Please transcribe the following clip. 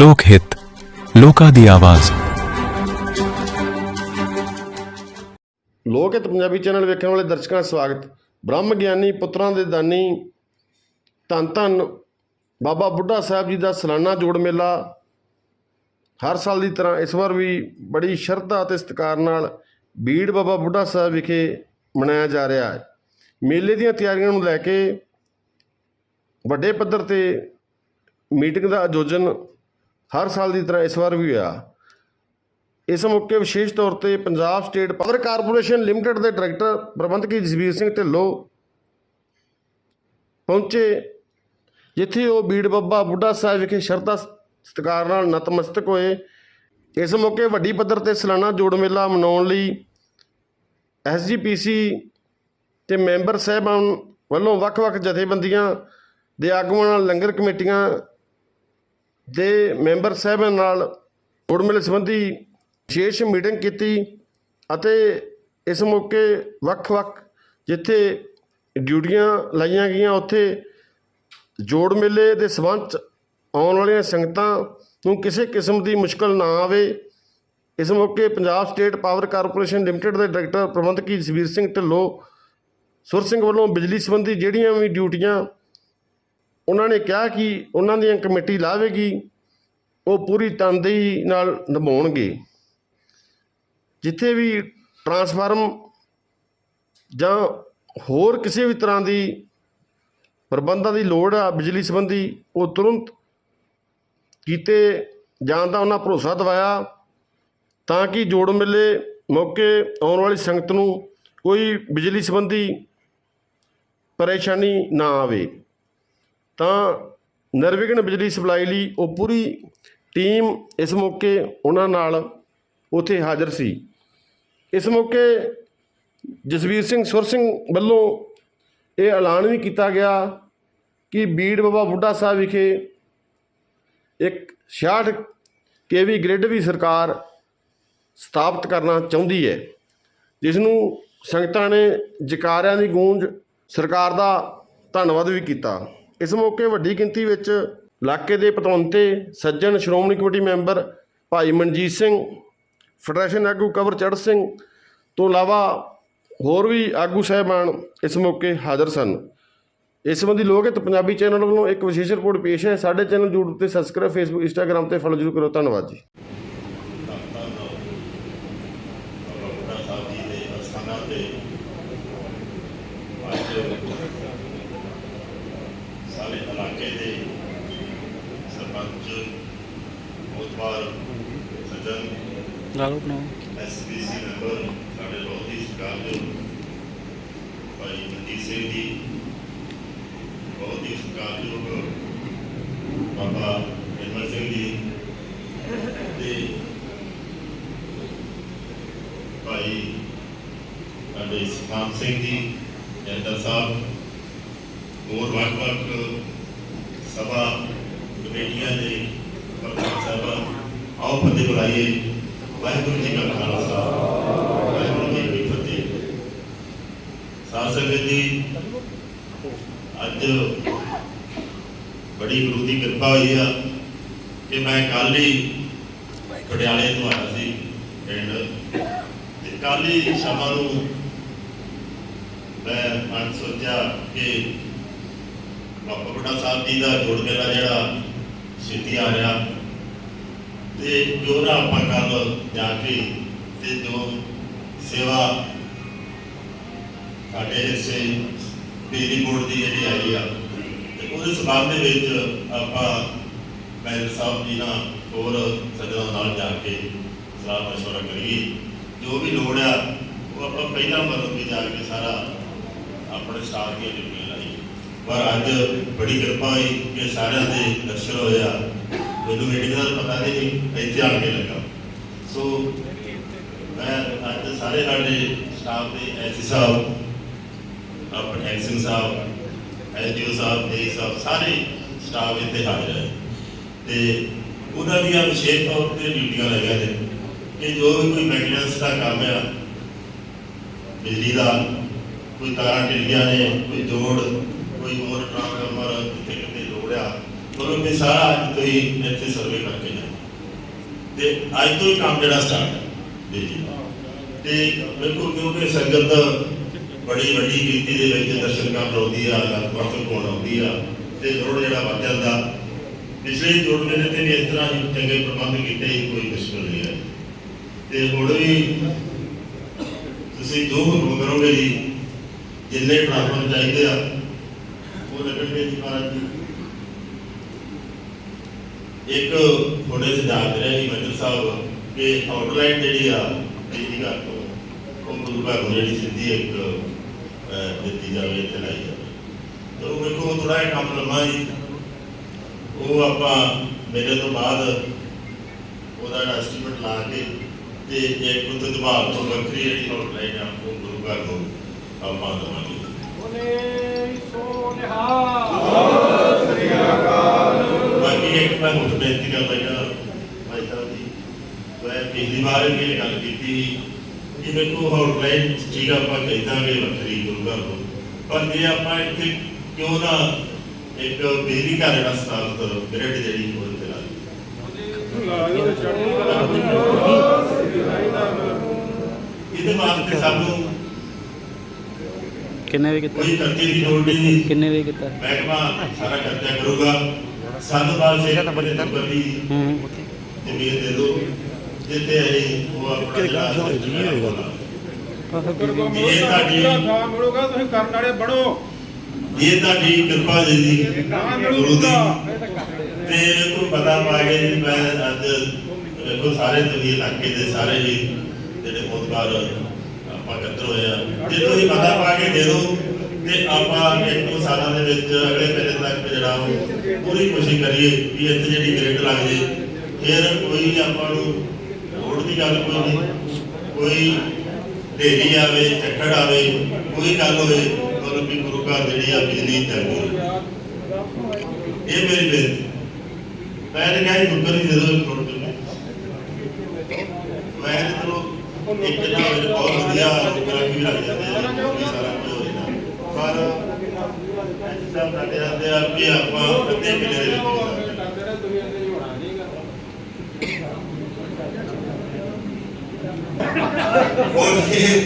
ਲੋਕ ਹਿੱਤ, ਲੋਕਾਂ ਦੀ ਆਵਾਜ਼। ਲੋਕ ਹਿੱਤ ਪੰਜਾਬੀ ਚੈਨਲ ਵੇਖਣ ਵਾਲੇ ਦਰਸ਼ਕਾਂ ਦਾ ਸਵਾਗਤ। ਬ੍ਰਹਮ ਗਿਆਨੀ, ਪੁੱਤਰਾਂ ਦੇ ਦਾਨੀ, ਧੰਨ ਧੰਨ ਬਾਬਾ ਬੁੱਢਾ ਸਾਹਿਬ ਜੀ ਦਾ ਸਾਲਾਨਾ ਜੋੜ ਮੇਲਾ ਹਰ ਸਾਲ ਦੀ ਤਰ੍ਹਾਂ ਇਸ ਵਾਰ ਵੀ ਬੜੀ ਸ਼ਰਧਾ ਅਤੇ ਸਤਿਕਾਰ ਨਾਲ ਬੀੜ ਬਾਬਾ ਬੁੱਢਾ ਸਾਹਿਬ ਵਿਖੇ ਮਨਾਇਆ ਜਾ ਰਿਹਾ ਹੈ। ਮੇਲੇ ਦੀਆਂ ਤਿਆਰੀਆਂ ਨੂੰ ਲੈ ਕੇ ਵੱਡੇ ਪੱਧਰ ਤੇ ਮੀਟਿੰਗ ਦਾ ਆਯੋਜਨ ਹਰ ਸਾਲ ਦੀ ਤਰ੍ਹਾਂ ਇਸ ਵਾਰ ਵੀ ਹੋਇਆ। ਇਸ ਮੌਕੇ ਵਿਸ਼ੇਸ਼ ਤੌਰ ਤੇ Punjab state power corporation limited ਦੇ ਡਾਇਰੈਕਟਰ ਪ੍ਰਬੰਧਕੀ ਜਸਵੀਰ ਸਿੰਘ ਢਿੱਲੋਂ ਪਹੁੰਚੇ, ਜਿੱਥੇ ਉਹ ਬੀੜ ਬੱਬਾ ਬੁੱਢਾ ਸਾਹਿਬ ਵਿਖੇ ਸ਼ਰਧਾ ਸਤਿਕਾਰ ਨਾਲ ਨਤਮਸਤਕ ਹੋਏ। ਇਸ ਮੌਕੇ ਵੱਡੀ ਪੱਧਰ ਤੇ ਸਾਲਾਨਾ ਜੋੜ ਮੇਲਾ ਮਨਾਉਣ ਲਈ ਐਸਜੀਪੀਸੀ ਤੇ ਮੈਂਬਰ ਸਾਹਿਬਾਨ ਵੱਲੋਂ ਵੱਖ-ਵੱਖ ਜਥੇਬੰਦੀਆਂ ਦੇ ਆਗੂਆਂ ਨਾਲ ਲੰਗਰ ਕਮੇਟੀਆਂ ਦੇ ਮੈਂਬਰ ਸਾਹਿਬਾਨ ਨਾਲ ਜੋੜ ਮੇਲੇ ਸੰਬੰਧੀ ਵਿਸ਼ੇਸ਼ ਮੀਟਿੰਗ ਕੀਤੀ ਅਤੇ ਇਸ ਮੌਕੇ ਵੱਖ-ਵੱਖ ਜਿੱਥੇ ਡਿਊਟੀਆਂ ਲਾਈਆਂ ਗਈਆਂ, ਉੱਥੇ ਜੋੜ ਮੇਲੇ ਦੇ ਸਬੰਧ ਆਉਣ ਵਾਲੀਆਂ ਸੰਗਤਾਂ ਨੂੰ ਕਿਸੇ ਕਿਸਮ ਦੀ ਮੁਸ਼ਕਲ ਨਾ ਆਵੇ। ਇਸ ਮੌਕੇ Punjab state power corporation limited ਦੇ ਡਾਇਰੈਕਟਰ ਪ੍ਰਬੰਧਕੀ ਜਸਵੀਰ ਸਿੰਘ ਢਿੱਲੋਂ, ਸੁਰ ਸਿੰਘ ਵੱਲੋਂ ਬਿਜਲੀ ਸੰਬੰਧੀ ਜਿਹੜੀਆਂ ਵੀ ਡਿਊਟੀਆਂ ਉਹਨਾਂ ਨੇ ਕਿਹਾ ਕਿ ਉਹਨਾਂ ਦੀਆਂ ਕਮੇਟੀ ਲਾਵੇਗੀ, ਉਹ ਪੂਰੀ ਤਨਦੇਹੀ ਨਾਲ ਨਿਭਾਉਣਗੇ। ਜਿੱਥੇ ਵੀ ਟਰਾਂਸਫਾਰਮ ਜਾਂ ਹੋਰ ਕਿਸੇ ਵੀ ਤਰ੍ਹਾਂ ਦੀ ਪ੍ਰਬੰਧਾਂ ਦੀ ਲੋੜ ਆ, ਬਿਜਲੀ ਸੰਬੰਧੀ, ਉਹ ਤੁਰੰਤ ਕੀਤੇ ਜਾਣ ਦਾ ਉਹਨਾਂ ਭਰੋਸਾ ਦਿਵਾਇਆ ਤਾਂ ਕਿ ਜੋੜ ਮੇਲੇ ਮੌਕੇ ਆਉਣ ਵਾਲੀ ਸੰਗਤ ਨੂੰ ਕੋਈ ਬਿਜਲੀ ਸੰਬੰਧੀ ਪਰੇਸ਼ਾਨੀ ਨਾ ਆਵੇ। ਤਾਂ ਨਿਰਵਿਘਨ ਬਿਜਲੀ ਸਪਲਾਈ ਲਈ ਉਹ ਪੂਰੀ ਟੀਮ ਇਸ ਮੌਕੇ ਉਹਨਾਂ ਨਾਲ ਉੱਥੇ ਹਾਜ਼ਰ ਸੀ। ਇਸ ਮੌਕੇ ਜਸਵੀਰ ਸਿੰਘ ਸੁਰ ਸਿੰਘ ਵੱਲੋਂ ਇਹ ਐਲਾਨ ਵੀ ਕੀਤਾ ਗਿਆ ਕਿ ਬੀੜ ਬਾਬਾ ਬੁੱਢਾ ਸਾਹਿਬ ਵਿਖੇ ਇੱਕ 66 ਕੇਵੀ ਗ੍ਰਿਡ ਵੀ ਸਰਕਾਰ ਸਥਾਪਿਤ ਕਰਨਾ ਚਾਹੁੰਦੀ ਹੈ, ਜਿਸ ਨੂੰ ਸੰਗਤਾਂ ਨੇ ਜਕਾਰਿਆਂ ਦੀ ਗੂੰਜ ਸਰਕਾਰ ਦਾ ਧੰਨਵਾਦ ਵੀ ਕੀਤਾ। ਇਸ ਮੌਕੇ ਵੱਡੀ ਗਿਣਤੀ ਵਿੱਚ ਇਲਾਕੇ ਦੇ ਪਤਵੰਤੇ ਸੱਜਣ ਸ਼੍ਰੋਮਣੀ ਕਮੇਟੀ ਮੈਂਬਰ ਭਾਈ ਮਨਜੀਤ ਸਿੰਘ ਫੈਡਰੇਸ਼ਨ ਆਗੂ ਕਵਰ ਚੜ ਸਿੰਘ ਤੋਂ ਇਲਾਵਾ ਹੋਰ ਵੀ ਆਗੂ ਸਾਹਿਬਾਨ ਇਸ ਮੌਕੇ ਹਾਜ਼ਰ ਸਨ ਇਸ ਸੰਬੰਧੀ ਲੋਕ ਪੰਜਾਬੀ ਚੈਨਲ ਵੱਲੋਂ ਇੱਕ ਵਿਸ਼ੇਸ਼ ਰਿਪੋਰਟ ਪੇਸ਼ ਹੈ ਸਾਡੇ ਚੈਨਲ YouTube ਤੇ ਸਬਸਕ੍ਰਾਈਬ ਫੇਸਬੁੱਕ ਇੰਸਟਾਗ੍ਰam ਤੇ ਫੋਲੋ ਜ਼ਰੂਰ ਕਰੋ ਧੰਨਵਾਦ ਜੀ ਸਾਹਿਬ ਜੀ ਦੇ ਅਸਥਾਨਾਂ ਤੇ ਅੱਜ ਸਾਰੇ ਇਲਾਕੇ ਦੇ ਸਰਪੰਚ ਮੋਤਬਾਰ ਸੱਜਣ। ਲਾਲੋ ਬਣਾਓ। ਐਸਪੀਸੀ ਮੈਂਬਰ ਸਾਡੇ ਬਹੁਤ ਹੀ ਸਤਿਕਾਰਯੋਗ ਭਾਈ ਮਨਜੀਤ ਸਿੰਘ ਜੀ ਬਹੁਤ ਹੀ ਸਤਿਕਾਰਯੋਗ ਬਾਬਾ ਨਿਰਮਲ ਸਿੰਘ ਜੀ ਤੇ ਭਾਈ ਸਾਡੇ ਸਤਨਾਮ ਸਿੰਘ ਜੀ ਜੈਦਰ ਸਾਹਿਬ ਹੋਰ ਵੱਖ-ਵੱਖ ਸਭਾ ਕਮੇਟੀਆਂ ਦੇ ਪ੍ਰਧਾਨ ਸਾਹਿਬ ਆਓ ਫਤਿਹ ਬੁਲਾਈਏ ਵਾਹਿਗੁਰੂ ਜੀ ਕਾ ਖਾਲਸਾ ਵਾਹਿਗੁਰੂ ਜੀ ਕੀ ਫਤਿਹ ਸਾਧ ਸੰਗਤ ਜੀ ਅੱਜ ਬੜੀ ਗੁਰੂ ਦੀ ਕਿਰਪਾ ਹੋਈ ਆ ਕਿ ਮੈਂ ਕੱਲ ਹੀ ਪਟਿਆਲੇ ਤੋਂ ਆਇਆ ਸੀ ਪਿੰਡ ਤੇ ਕੱਲ ਹੀ ਸ਼ਾਮਾਂ ਨੂੰ ਮੈਂ ਮਨ ਸੋਚਿਆ ਕਿ ਬਾਬਾ ਬੁੱਢਾ ਸਾਹਿਬ ਜੀ ਦਾ ਜੋੜ ਮੇਲਾ ਜਿਹੜਾ ਛੇਤੀ ਆ ਰਿਹਾ। ਤੇ ਜੋ ਨਾ ਆਪਾਂ ਕੱਲ ਜਾ ਕੇ ਤੇ ਜੋ ਸੇਵਾ ਸਾਡੇ ਹਿੱਸੇ ਬਿਜਲੀ ਬੋਰਡ ਦੀ ਜਿਹੜੀ ਆਈ ਆ, ਤੇ ਉਹਦੇ ਸਬੰਧ ਦੇ ਵਿੱਚ ਆਪਾਂ ਮੈਲ ਸਾਹਿਬ ਜੀ ਨਾਲ ਹੋਰ ਸੱਜਣਾਂ ਨਾਲ ਜਾ ਕੇ ਸਲਾਹ ਮਸ਼ਵਰਾ ਕਰੀਏ। ਜੋ ਵੀ ਲੋੜ ਆ, ਉਹ ਆਪਾਂ ਪਹਿਲਾਂ ਮਤਲਬ ਕਿ ਜਾ ਕੇ ਸਾਰਾ ਆਪਣੇ ਸਟਾਫ ਦੀਆਂ ਡਿਊਟੀਆਂ ਪਰ ਅੱਜ ਬੜੀ ਕਿਰਪਾ ਹੋਈ ਕਿ ਸਾਰਿਆਂ ਦੇ ਦਰਸ਼ਨ ਹੋਇਆ ਮੈਨੂੰ ਮੀਟਿੰਗ ਦਾ ਪਤਾ ਨਹੀਂ, ਇੱਥੇ ਆ ਕੇ ਲੱਗਾ। ਸੋ ਮੈਂ ਅੱਜ ਸਾਰੇ ਸਾਡੇ ਸਟਾਫ ਦੇ ਐਸੀ ਸਾਹਿਬ ਆਪਣੇ ਐਕਸਿੰਗ ਸਾਹਿਬ ਐਸਡੀਓ ਸਾਹਿਬ ਦੇ ਸਾਹਿਬ, ਸਾਰੇ ਸਟਾਫ ਇੱਥੇ ਹਾਜ਼ਰ ਹੈ ਤੇ ਉਹਨਾਂ ਦੀਆਂ ਵਿਸ਼ੇਸ਼ ਤੌਰ ਤੇ ਡਿਊਟੀਆਂ ਲੱਗੀਆਂ ਨੇ ਕਿ ਜੋ ਵੀ ਕੋਈ ਮੈਂਟੇਨੈਂਸ ਦਾ ਕੰਮ ਆ, ਬਿਜਲੀ ਦਾ, ਕੋਈ ਤਾਰਾਂ ਢਿੱਲੀਆਂ ਨੇ, ਕੋਈ ਜੋੜ ਕੋਈ ਹੋਰ ਟਰਾਂਸਫਾਰਮਰ ਕਿਤੇ ਕਿਤੇ ਲੋੜ ਆ ਮਤਲਬ ਕਿ ਸਾਰਾ ਅੱਜ ਤੋਂ ਹੀ ਇੱਥੇ ਸਰਵੇ ਕਰਕੇ ਤੇ ਅੱਜ ਤੋਂ ਹੀ ਕੰਮ ਜਿਹੜਾ ਸਟਾਰਟ ਹੈ, ਜੀ ਜੀ। ਤੇ ਬਿਲਕੁਲ ਕਿਉਂਕਿ ਸੰਗਤ ਬੜੀ ਵੱਡੀ ਗਿਣਤੀ ਦੇ ਵਿੱਚ ਦਰਸ਼ਨ ਕਰਨ ਆਉਂਦੀ ਆ ਨਤਮਸਤਕ ਹੋਣ ਆਉਂਦੀ ਆ, ਤੇ ਜੋੜ ਜਿਹੜਾ ਵੱਧ ਜਾਂਦਾ। ਪਿਛਲੇ ਜੋੜ ਮੇਲੇ ਤੇ ਵੀ ਇਸ ਤਰ੍ਹਾਂ ਹੀ ਚੰਗੇ ਪ੍ਰਬੰਧ ਕੀਤੇ ਹੀ ਕੋਈ ਮੁਸ਼ਕਲ ਨਹੀਂ ਹੈ। ਤੇ ਹੁਣ ਵੀ ਤੁਸੀਂ ਜੋ ਹੁਕਮ ਕਰੋਗੇ ਜੀ, ਜਿੰਨੇ ਟਰਾਂਸਫਰ ਚਾਹੀਦੇ ਆ ਉਹ ਲੱਗਣਗੇ ਜੀ ਮਹਾਰਾਜ ਜੀ। ਇੱਕ ਥੋੜੇ ਸੁਝਾਅ ਰਹੇ ਮੰਦਰ ਸਾਹਿਬ ਕਿ ਆਊਟਲਾਈਨ ਜਿਹੜੀ ਆ ਬੀਜੀ ਘਰ ਤੋਂ ਉਹ ਗੁਰੂ ਜਿਹੜੀ ਸਿੱਧੀ ਇੱਕ ਦਿੱਤੀ ਜਾਵੇ ਤੇ ਜਾਵੇ। ਤੇ ਉਹ ਵੇਖੋ ਥੋੜਾ ਜਿਹਾ ਕੰਮ ਲੰਮਾ ਜੀ ਉਹ ਆਪਾਂ ਮੇਰੇ ਤੋਂ ਬਾਅਦ ਉਹਦਾ ਐਸਟੀਮੇਟ ਲਾ ਕੇ ਤੇ ਇੱਕ ਉੱਤੇ ਤੋਂ ਵੱਖਰੀ ਜਿਹੜੀ ਆਊਟਲਾਈਨ ਆ, ਉਹ ਗੁਰੂ ਘਰ ਨੂੰ ਆਪਾਂ ਦਵਾਂਗੇ। ਬਾਕੀ ਇੱਕ ਮੈਂ ਹੋਰ ਬੇਨਤੀ ਕਰ ਲੱਗਾ ਭਾਈ ਸਾਹਿਬ ਜੀ ਮੈਂ ਪਿਛਲੀ ਵਾਰ ਵੀ ਇਹ ਗੱਲ ਕੀਤੀ ਕਿ ਵੇਖੋ ਆਊਟਲਾਈਨ ਠੀਕ ਆਪਾਂ ਕਹਿ ਦਾਂਗੇ ਵੱਖਰੀ ਗੁਰੂ ਘਰ ਨੂੰ। ਪਰ ਜੇ ਆਪਾਂ ਇੱਥੇ ਕਿਉਂ ਨਾ ਇੱਕ ਬਿਜਲੀ ਘਰ ਜਿਹੜਾ ਸਥਾਪਿਤ ਗ੍ਰਿਡ ਜਿਹੜੀ ਉਹ ਤੇ ਲਾ। ਇਹਦੇ ਵਾਸਤੇ ਸਾਨੂੰ ਕਿੰਨੇ ਵੀ ਕੀਤਾ? ਕੋਈ ਖਰਚੇ ਦੀ ਲੋੜ ਨਹੀਂ। ਕਿੰਨੇ ਵੀ ਕੀਤਾ? ਮਹਿਕਮਾ ਸਾਰਾ ਖਰਚਾ ਕਰੂਗਾ। ਬਾਅਦ ਸੇ ਬੜੇ ਨੰਬਰ ਦੀ ਹੂੰ। ਜ਼ਮੀਨ ਦੇ ਦਿਓ। ਜਿੱਥੇ ਅਸੀਂ ਉਹ ਆਪਣਾ ਜੀ ਹੋਏਗਾ ਇਹ ਤੁਹਾਡੀ ਥਾਂ ਮਿਲੂਗਾ ਤੁਸੀਂ ਕਰਨ ਵਾਲੇ ਬਣੋ। ਇਹ ਤੁਹਾਡੀ ਕਿਰਪਾ ਜੀ ਦੀ ਗੁਰੂ ਦੀ ਮਿਲੂਗਾ ਤੇ ਕੋਈ ਪਤਾ ਪਾ ਕੇ ਜੀ ਮੈਂ ਅੱਜ ਵੇਖੋ ਸਾਰੇ ਤੁਸੀਂ ਇਲਾਕੇ ਦੇ ਸਾਰੇ ਹੀ ਜਿਹੜੇ ਮੋਦਬਾਰ ਆਪਾਂ ਇਕੱਤਰ ਹੋਏ ਜੇ ਤੁਸੀਂ ਪਤਾ ਪਾ ਕੇ ਦੇ ਦਿਓ ਤੇ ਆਪਾਂ ਇੱਕ ਦੋ ਸਾਲਾਂ ਦੇ ਵਿੱਚ ਅਗਲੇ ਮਹੀਨੇ ਤੱਕ ਜਿਹੜਾ ਪੂਰੀ ਕੋਸ਼ਿਸ਼ ਕਰੀਏ ਵੀ ਇੱਥੇ ਜਿਹੜੀ ਗ੍ਰਿਡ ਲੱਗ ਜੇ। ਫਿਰ ਕੋਈ ਆਪਾਂ ਨੂੰ ਲੋੜ ਦੀ ਗੱਲ ਕੋਈ ਨਹੀਂ। ਕੋਈ ਢੇਰੀ ਆਵੇ, ਚੱਕੜ ਆਵੇ, ਕੋਈ ਗੱਲ ਹੋਵੇ, ਮਤਲਬ ਵੀ ਗੁਰੂ ਘਰ ਜਿਹੜੀ ਆ ਬਿਜਲੀ ਚਾਹੀਦੀ ਇਹ ਮੇਰੀ ਬੇਨਤੀ। ਮੈਂ ਤਾਂ ਕਹਾਂ ਨੁਕਰ ਹੀ ਦੇ ਦੋ ਥੋੜਾ ਜਿਹਾ ਮੈਂ ਤਾਂ ਚਲੋ ਇੱਕ ਨਾ ਹੋਵੇ ਤਾਂ ਬਹੁਤ ਵਧੀਆ ਨੁਕਰਾਂ ਵੀ ਲੱਗ ਜਾਂਦੇ ਆ ਇਹ ਸਾਰਾ ਕੁਝ ਹੋ ਜਾਂਦਾ ਪਰ ਸਾਹਿਬ ਸਾਡੇ ਆਂਦੇ ਆ ਵੀ ਆਪਾਂ ਅੱਧੇ ਕਿਲੇ ਦੇ ਵਿੱਚ ਹੀ ਸਕਦੇ ਹਾਂ। ਦੁਨੀਆ ਦੇ ਹੋਣਾ ਨਹੀਂਗਾ ਹੁਣ ਇਹ